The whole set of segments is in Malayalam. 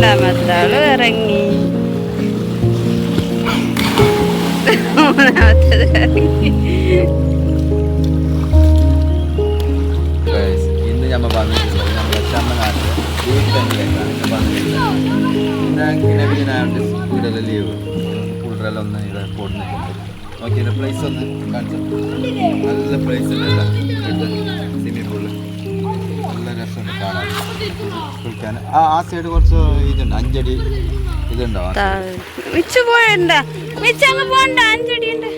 രണ്ടാമത്തെ ആൾ ഇറങ്ങി. മൂന്നാമത്തത് ഇറങ്ങി ഇന്ന് ഞമ്മ വന്നിട്ടുള്ളത് നമ്മുടെ തന്നെയായിട്ടാണ് ഇന്ന് വന്നിട്ടുള്ളത് വീടെല്ലാം ലീവ് കൂടുതലെല്ലാം ഒന്ന് ഇവിടെ പോകുന്നുണ്ട് നോക്കിയ പ്ലേസ് ഒന്ന് കാണിച്ചു. നല്ല പ്ലേസ് സ്വിമ്മിംഗ് പൂൾ നല്ല രസമുണ്ട് കാണാൻ. ആ ആ സൈഡ് കുറച്ച് ഇതുണ്ട് അഞ്ചടി ഇതുണ്ടോ മിച്ചു പോയണ്ട. മിച്ചു അങ്ങ് പോണ്ട അഞ്ചടി ഉണ്ട്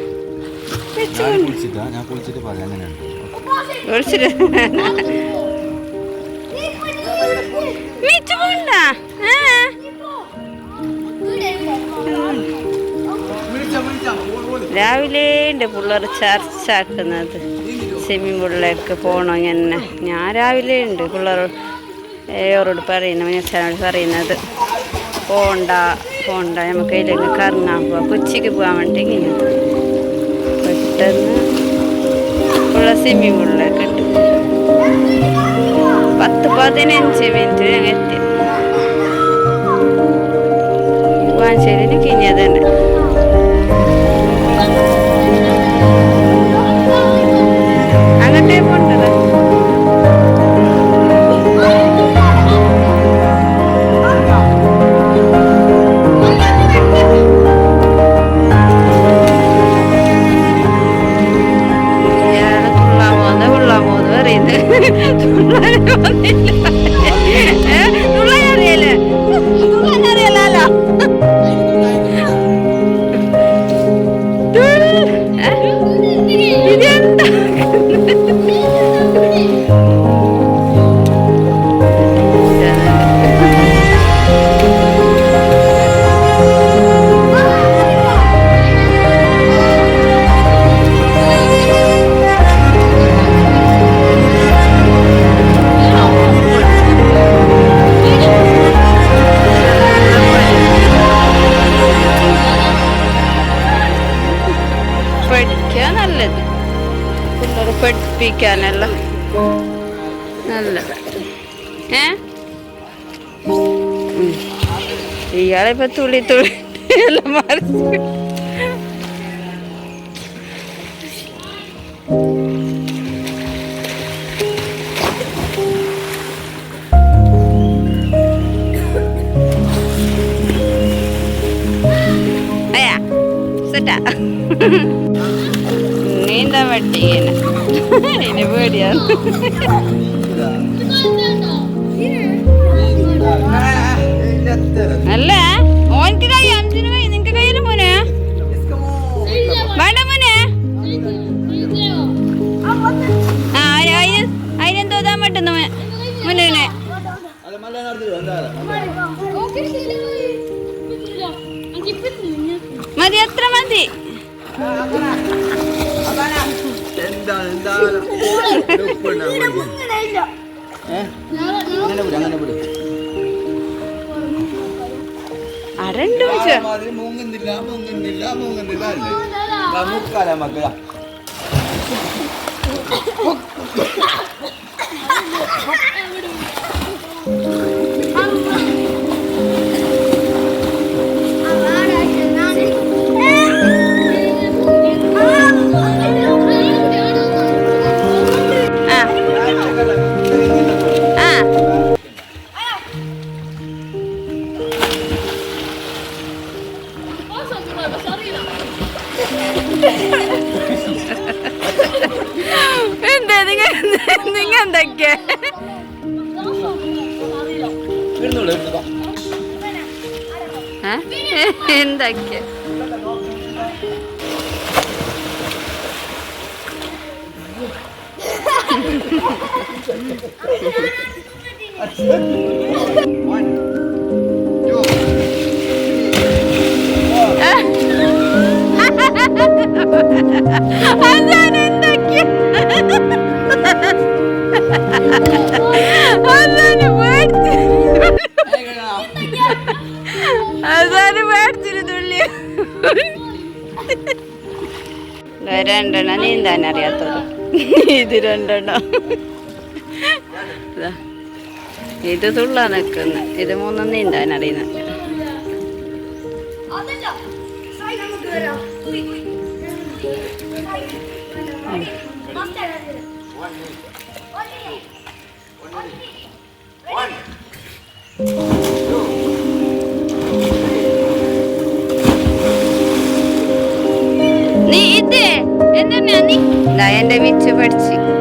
മിച്ചു ഞാൻ കുളിച്ചിട്ടാ ഞാൻ കുളിച്ചിട്ട് പറയാം അങ്ങനെയുണ്ട്. വിളിച്ചിട്ട് മിച്ചു പോണ്ട. ആ. രാവിലെ ഉണ്ട് പിള്ളേർ ചർച്ച ആക്കുന്നത് സ്വിമ്മിംഗ് പൂളിലേക്ക് പോകണം ഇങ്ങനെ ഞാൻ രാവിലെ ഉണ്ട് പിള്ളേർ അവരോട് പറയുന്നത് മിനിച്ചാനോട് പറയുന്നത് പോണ്ട പോണ്ട നമുക്ക് ഇതിലേക്ക് കറങ്ങാൻ പോവാം. കൊച്ചിക്ക് പോകാൻ വേണ്ടി ഇങ്ങനെ. പെട്ടെന്ന് ഉള്ള സ്വിമ്മിംഗ് പൂളിലേക്ക് ഇട്ടു. പത്ത് പതിനഞ്ച് മിനിറ്റ് ഞങ്ങൾ എത്തി. വാഞ്ചേരിന് കിഞ്ഞ തന്നെ അങ്ങോട്ടേ പോണ്ടത് പഠിപ്പിക്കാനല്ല നല്ലത്. ഏ? ഉം. ഇയാളിപ്പോ തുള്ളി തുള്ളി എല്ലാം മറിച്ച് ഇനി പേടിയാണ് അല്ല? മാതിരി മൂങ്ങുന്നില്ല മൂങ്ങുന്നില്ല മൂങ്ങുന്നില്ല അല്ലേ? ദാ മുക്കാല അതാണ് തുള്ളി രണ്ടെണ്ണം നീന്താൻ അറിയാത്തത് ഇത് രണ്ടെണ്ണം. ഇതാ. തുള്ളാ നിൽക്കുന്ന. ഇത് മൂന്നും നീന്താൻ അറിയുന്ന. നീ ഇത് നന്ദി മിച്ച പഠിച്ച്.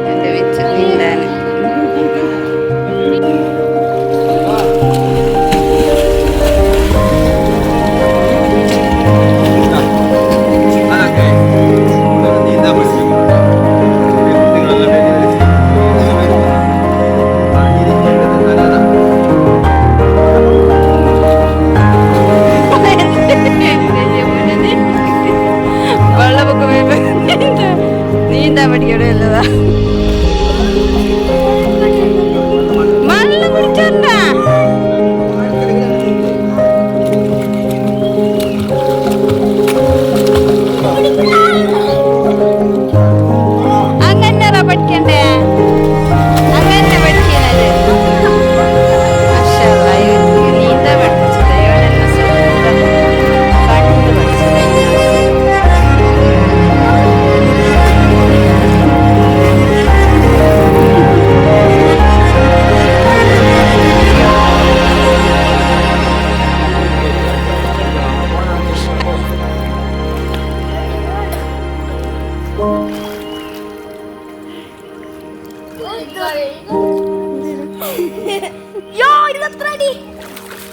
യോ ഇരുപത്തിരണ്ടി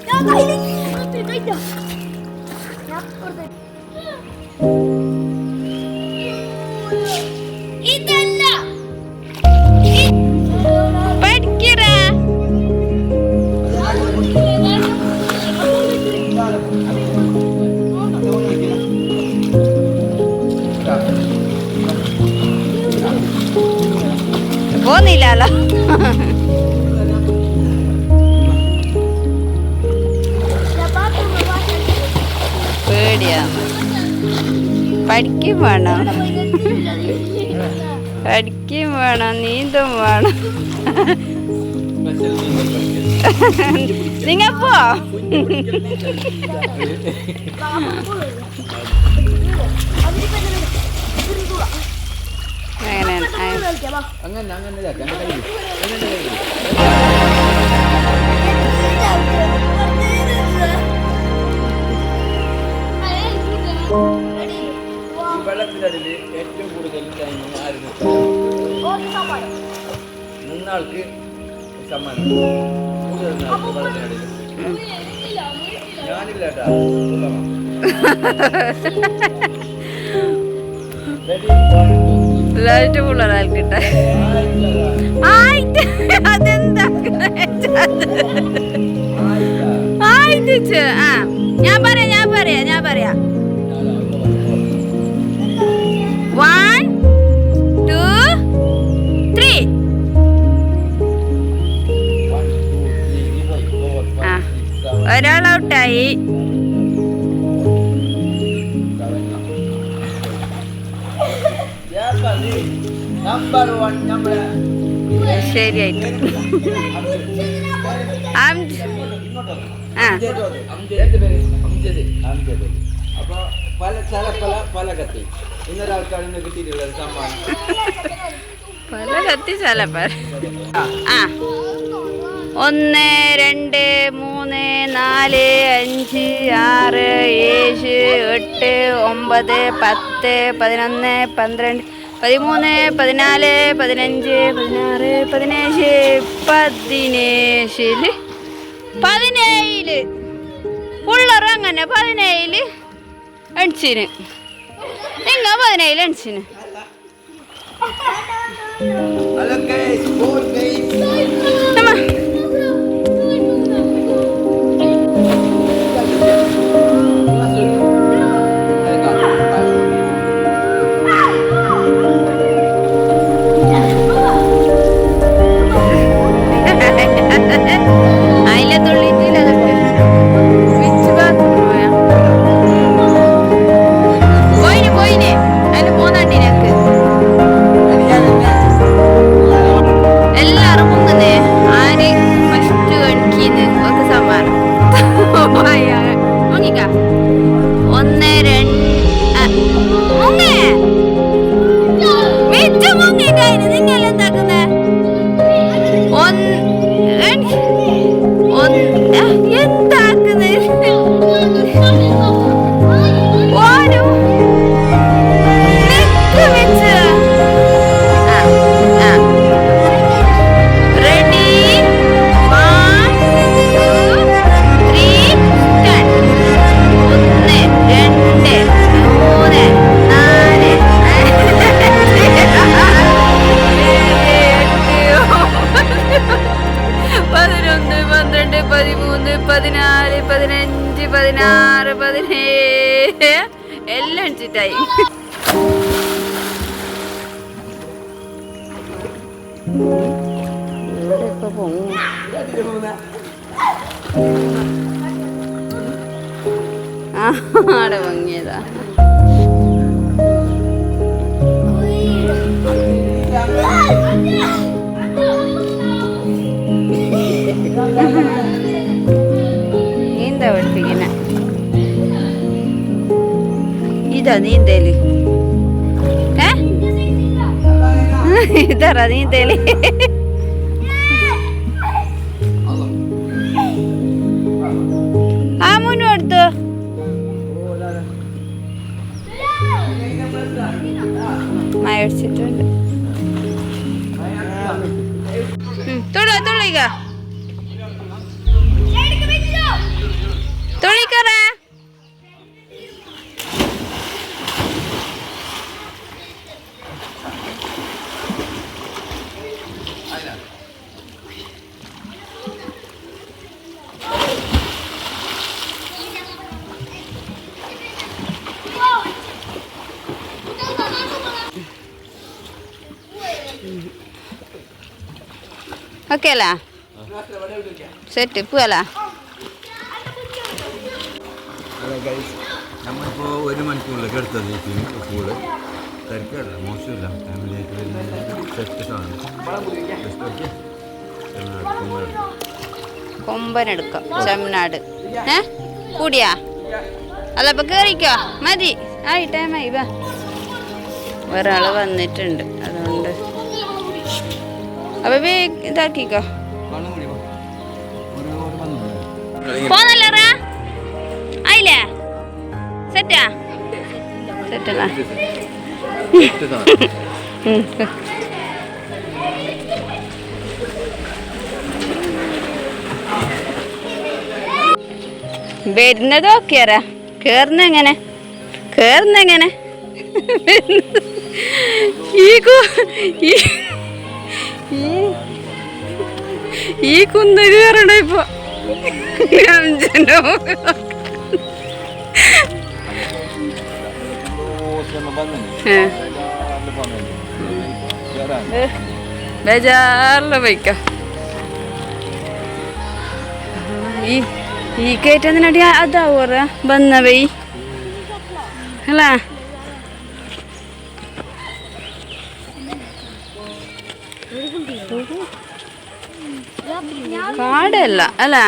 ഞാൻ ഞാൻ പഠിക്കും വേണം. പഠിക്കും വേണം നീന്തും വേണം. നിങ്ങ പോ. അങ്ങനെ അങ്ങനെ വെള്ളത്തിനടിയിൽ ഏറ്റവും കൂടുതൽ നിന്നാൾക്ക് സമ്മാനം. വെള്ളത്തിനടിയിൽ. ഞാനില്ല കേട്ടാ. Light three. ആയിട്ട് അതെന്ത്? ആയിട്ട് നമ്പർ ശരിയായിട്ട്. അം- ആ. എന്റെ പേര് അംജദ് അംജദ് പല ചില പല പല കത്തി ഇന്നൊരാൾക്കാണ് ഇന്ന് കിട്ടിയിട്ടുള്ളത് സമ്മാനം പല കത്തി പല ആ. ഒന്ന് രണ്ട് മൂന്ന് നാല് അഞ്ച് ആറ് ഏഴ് എട്ട് ഒമ്പത് പത്ത് പതിനൊന്ന് പന്ത്രണ്ട് പതിമൂന്ന് പതിനാല് പതിനഞ്ച് പതിനാറ് പതിനേഴ് പതിനേഴിൽ പതിനേഴിൽ. ഉള്ളറും അങ്ങനെ പതിനേഴിൽ എൺസിന് നിങ്ങൾ പതിനേഴിൽ എൺസിന് Thank you. നീന്താ പഠിപ്പിക്കുന്ന? ഇതാ നീന്തൽ. ഏ? ഇതാ നീന്തൽ. ആ മഴ ഓക്കെ അല്ല സെറ്റ് പോവല്ല. നമ്മളിപ്പോൾ ഒരു മണിക്കൂറിലേക്ക് എടുത്തത് സ്കൂൾ തിരക്കല്ല മോശമില്ല. ഫാമിലി വരുന്ന സെറ്റ് സാധനം. കൊമ്പനെടുക്കാം ചെമ്മനാട് ഏ? കൂടിയാ? അല്ല അപ്പൊ കേറിക്കോ. മതി. ആയി ടൈമായി വാ. ഒരാൾ വന്നിട്ടുണ്ട്. അതുകൊണ്ട് വേ ഇതാക്കിക്കോ. പോന്നല്ലേറാ. ആയില്ലേ? സെറ്റാ? സെറ്റല്ല? ഈ ഈ- കുന്തരി പറയണ ഇപ്പൊ. ബേജാറിൽ പോയിക്ക. ഈ ഈ കയറ്റത്തിനടി അതാവൂറ വന്ന വൈ അല്ല. കാടല്ല അല്ലേ?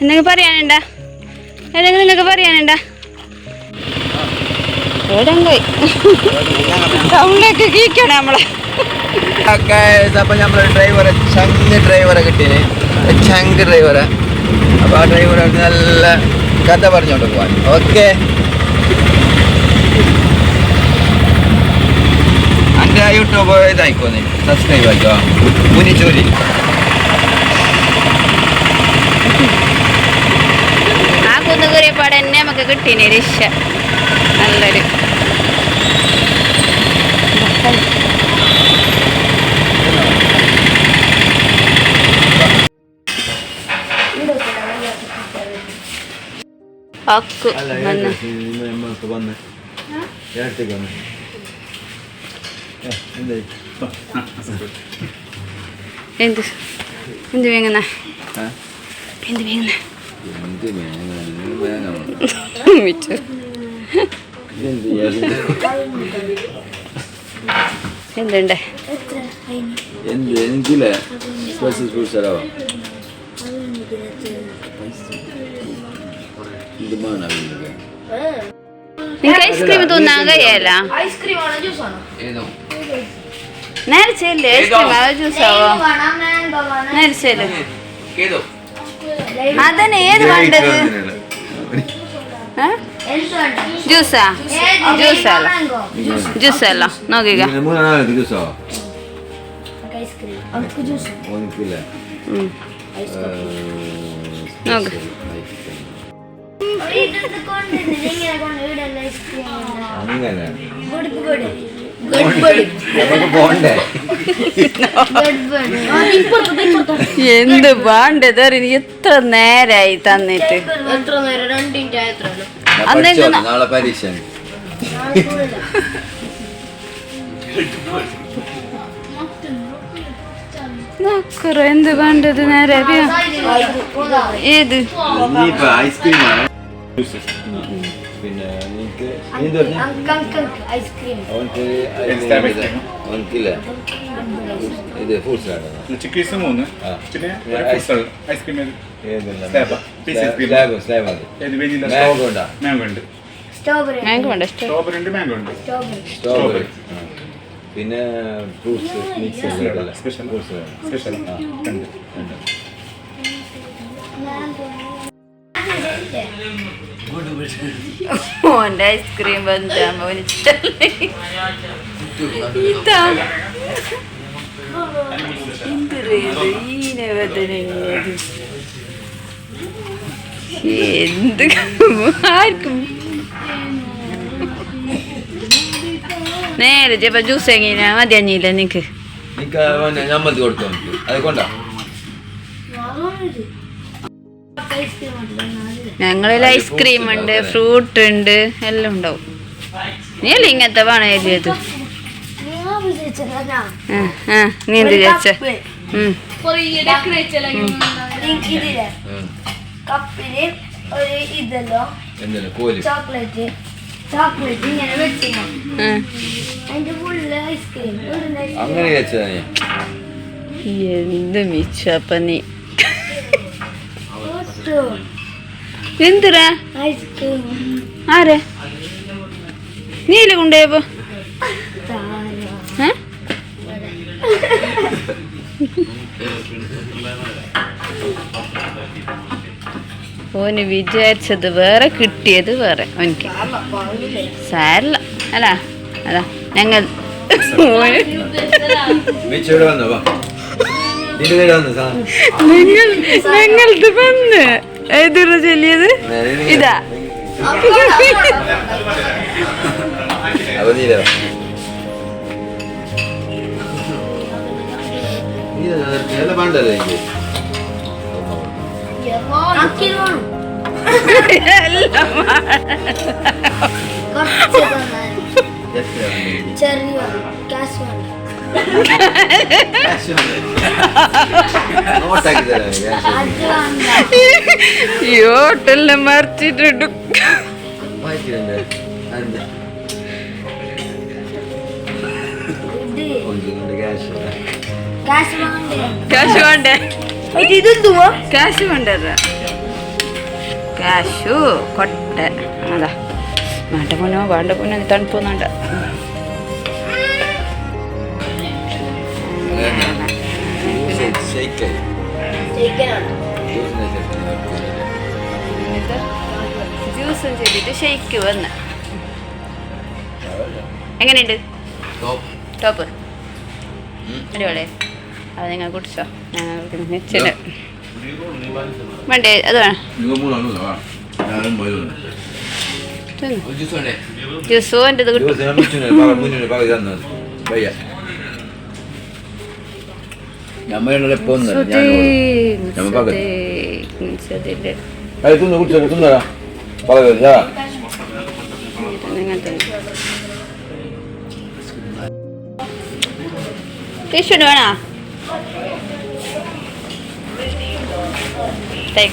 എന്തെങ്കിലും പറയാനുണ്ടാ? എന്തെങ്കിലും നിങ്ങൾക്ക് പറയാനുണ്ടാ? പോയി? ടൗണിലേക്ക് കീക്കണം നമ്മളെ. നമ്മളെ ഡ്രൈവറെ ചങ്ങ് ഡ്രൈവറെ കിട്ടിയേ ചങ്ക് ഡ്രൈവറെ അപ്പൊ ആ ഡ്രൈവറെ നല്ല കഥ പറഞ്ഞോണ്ട് പോവാൻ. ഓക്കെ എന്റെ യൂട്യൂബ് ഇതായിക്കോ നീ സബ്സ്ക്രൈബ് ആയിക്കോ. മുനിച്ചൂരി. ആ കുന്നുകൂരിയപ്പാട് പാടെ തന്നെ നമുക്ക് കിട്ടീനെ രക്ഷ നല്ലൊരു എന്തായി എന്ത് എന്ത് വേങ്ങുന്ന എന്ത് വേങ്ങുന്ന എന്ത് വേണം വേണം മിച്ചു എന്ത് ചെയ്യാ എന്തുണ്ട് എന്ത് എനിക്കില്ലേ സ്പെഷ്യൽ ഫ്രൂട്ട്സ് തരാമോ വേണം നിങ്ങൾക്ക് നിങ്ങൾക്ക് ഐസ്ക്രീം തിന്നാൻ കഴിയല്ല ഐസ്ക്രീം ആണോ ജ്യൂസ് ആണോ ഏതോ നേരച്ചല്ലേ നേർച്ചയില്ലേ ജ്യൂസാവോ വേണം മാംഗോ വേണം നേരച്ചല്ലേ ഏതോ അതന്നെ ഏത് വേണ്ടത് ജ്യൂസാ നോക്കിക്ക ഐസ്ക്രീം അവർക്ക് ജ്യൂസ് ഒന്നിക്കില്ല ഉം. നോക്ക് അങ്ങനെ. നമുക്ക് പോണ്ടേ? എന്ത് വേണ്ടത് അറിയ എത്ര നേരായി തന്നിട്ട്? നാളെ പരീക്ഷ. എന്ത് വേണ്ടത് നേരെ? ഏത്? ഐസ്ക്രീം ആണ് പിന്നെ നിനക്ക് ഐസ്ക്രീം അവനക്ക്. അവനക്കില്ല ഇത് ഫ്രൂട്ട്സ് ആണ് ചിക്കീസ് മൂന്ന് ആ. പിന്നെ ഒരു ice- full ഐസ്ക്രീം ഏത് ഏതെല്ലാം Slab ആ? Piece ice cream. Slab slab അത് ഏത് വെജില്ല Mango ഉണ്ടോ? മാംഗോ ഉണ്ട്. സ്ട്രോബെറി ഞങ്ങൾക്ക് വേണ്ട ഇഷ്ടം സ്ട്രോബെറി ഉണ്ട്. മാംഗോ ഉണ്ട് സ്ട്രോബെറി സ്ട്രോബെറി പിന്നെ fruits mix Special. Fruits special ആ ഉണ്ട് ഉണ്ട് ഓന്റെ ഐസ്ക്രീം ഈനവദനത് എന്ത് ആർക്കും. നേരെ ചെപ്പ ജ്യൂസ് എങ്ങനെയാ? മതി അഞ്ഞില്ല നിനക്ക്. ഞാൻ മതി കൊടുത്തോ അത് കൊണ്ടാ? ഞങ്ങളിൽ ഐസ്ക്രീം ഉണ്ട് ഫ്രൂട്ട് ഉണ്ട് എല്ലാം ഉണ്ടാവും. നീ അല്ലേ ഇങ്ങനത്തെ വേണം എഴുതിയത് ആ ആ നീ എന്ത് ചോദിച്ച കപ്പിൽ ഒരു ഇതല്ലോ. ചോക്ലേറ്റ്. ചോക്ലേറ്റ് ഇങ്ങനെ വെച്ചിരുന്നു. അതിന്റെ ഫുള്ള് ഐസ്ക്രീം. അങ്ങനെ എന്ത് എന്തിരാ? ഐസ്ക്രീം ആരെ? നീല കൊണ്ടുപോയപ്പോ? ഓന് വിചാരിച്ചത് വേറെ കിട്ടിയത് വേറെ. ഓനിക്ക്. സാരല്ല. അല്ല അതാ ഞങ്ങൾ. ഓന് നിങ്ങൾ നിങ്ങളത് വന്ന്. ഏതൊരു ചൊല്ലിയത്? ഇതാ. ചെറിയ ക്യാഷ് വേണ്ട. ഈ ഹോട്ടലിനെ മറിച്ചിട്ടുണ്ട് ക്യാഷ് വേണ്ടേ? ഇതെന്തുവാ വേണ്ടത് ക്യാഷു കൊട്ട. അതാ. വേണ്ട പൊന്നോ വേണ്ട പൊന്നോ തണുപ്പൊന്നുണ്ട ജ്യൂസും ചെയ്തിട്ട് ഷെയ്ക്ക് വന്ന്. എങ്ങനെയുണ്ട്? ടോപ്പ് അടിപൊളി അത് നിങ്ങൾ കുടിച്ചോ. ഞങ്ങൾ വേണ്ടേ? അത് വേണം. ജ്യൂസ് വേണ്ടത് കിട്ടും. കഴിക്കുന്നു കുടിച്ചോ കിട്ടുന്നതാ പറയുക ടീഷർട്ട് വേണോ? ശരി.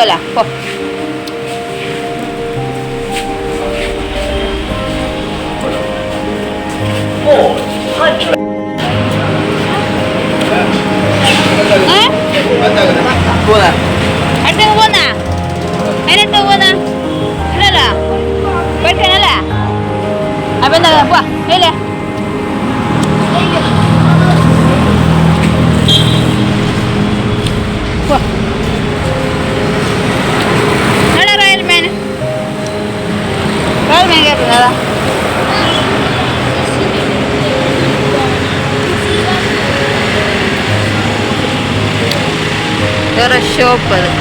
sola. ¡Oh! pero